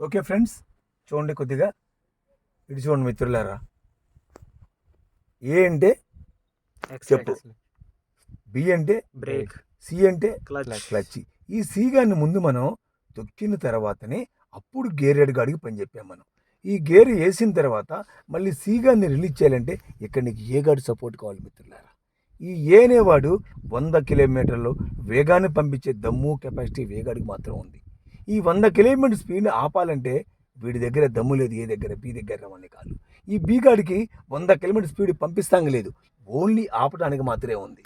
Okay friends చూడండి కొద్దిగా. ఇటు చూడండి మిత్రులారా. ఏ అంటే చెప్పు. బి అంటే బ్రేక్ సి అంటే క్లచ్ ఈ సి గారిని ముందు మనం తొక్కిన తర్వాతనే అప్పుడు గేర్ అడుగు పని చెప్పాం మనం. ఈ గేర్ వేసిన తర్వాత మళ్ళీ సి గారిని రిలీజ్ చేయాలంటే ఇక్కడ నీకు ఏ గాడి సపోర్ట్ కావాలి మిత్రులారా? ఈ ఏ అనేవాడు వంద కిలోమీటర్లు వేగాన్ని పంపించే దమ్ము కెపాసిటీ వేగాడికి మాత్రం ఉంది. ఈ వంద కిలోమీటర్ స్పీడ్ ఆపాలంటే వీడి దగ్గర దమ్ము లేదు ఏ దగ్గర బీ దగ్గర రమ్మని కాదు. ఈ బీగాడికి వంద కిలోమీటర్ స్పీడ్ పంపిస్తాం లేదు. ఓన్లీ ఆపడానికి మాత్రమే ఉంది.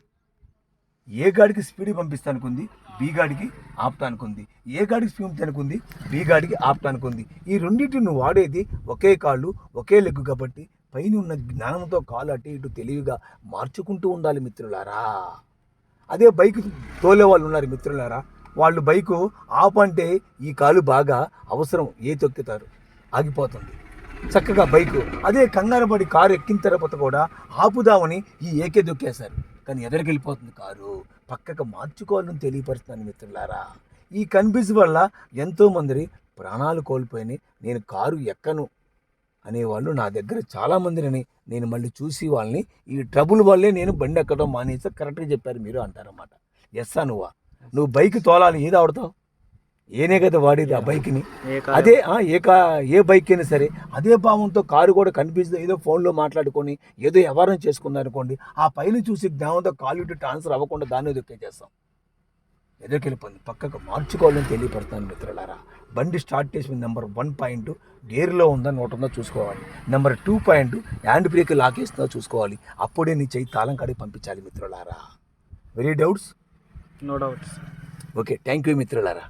ఏ గాడికి స్పీడ్ పంపిస్తానికి ఉంది? బి గాడికి ఆపటానికి ఉంది. ఏ గాడికి స్పీడ్ పంపించడానికి బీ గాడికి ఆపటానికి ఉంది. ఈ రెండింటిని నువ్వు వాడేది ఒకే కాళ్ళు ఒకే లెగ్గు కాబట్టి పైన ఉన్న జ్ఞానంతో కాలు అటు ఇటు తెలివిగా మార్చుకుంటూ ఉండాలి మిత్రులారా. అదే బైక్ తోలే వాళ్ళు ఉన్నారు మిత్రులారా. వాళ్ళు బైకు ఆపంటే ఈ కాలు బాగా అవసరం ఏ తొక్కుతారు? ఆగిపోతుంది. చక్కగా బైకు అదే కంగారు పడి కారు ఎక్కిన తర్వాత కూడా ఆపుదామని ఈ ఏకే దొక్కేశారు. కానీ ఎదరికెళ్ళిపోతుంది కారు. పక్కకు మార్చుకోవాలని తెలియపరుస్తున్నాను మిత్రులారా. ఈ కన్ఫ్యూజ్ వల్ల ఎంతోమంది ప్రాణాలు కోల్పోయినాయి. నేను కారు ఎక్కను అనేవాళ్ళు నా దగ్గర చాలామందిని నేను మళ్ళీ చూసి వాళ్ళని ఈ ట్రబుల్ వల్లే నేను బండి ఎక్కడం మానేసి కరెక్ట్గా చెప్పారు మీరు అంటారన్నమాట. ఎస్ అనువా? నువ్వు బైక్ తోలాలి ఏది ఆడతావు? ఏనే కదా వాడేది ఆ బైక్ని? అదే ఏ కా ఏ బైక్ అయినా సరే అదే భావంతో కారు కూడా కనిపిస్తుంది. ఏదో ఫోన్లో మాట్లాడుకొని ఏదో వ్యవహారం చేసుకుందనుకోండి ఆ పైన చూసి జ్ఞానంతో కాలు ట్రాన్స్ఫర్ అవ్వకుండా దాన్ని దొక్కే చేస్తాం ఎదురుకెళ్ళిపోయింది. పక్కకు మార్చుకోవాలని తెలియపడుతున్నాను మిత్రులారా. బండి స్టార్ట్ చేసిన నెంబర్ వన్ పాయింట్ గేర్లో ఉందా నోట్ ఉందో చూసుకోవాలి. Number two point hand brake లాకేస్తుందో చూసుకోవాలి. అప్పుడే నీ చెయ్యి తాళం కాడికి పంపించాలి మిత్రులారా. Very doubts no doubts okay thank you మిత్రులారా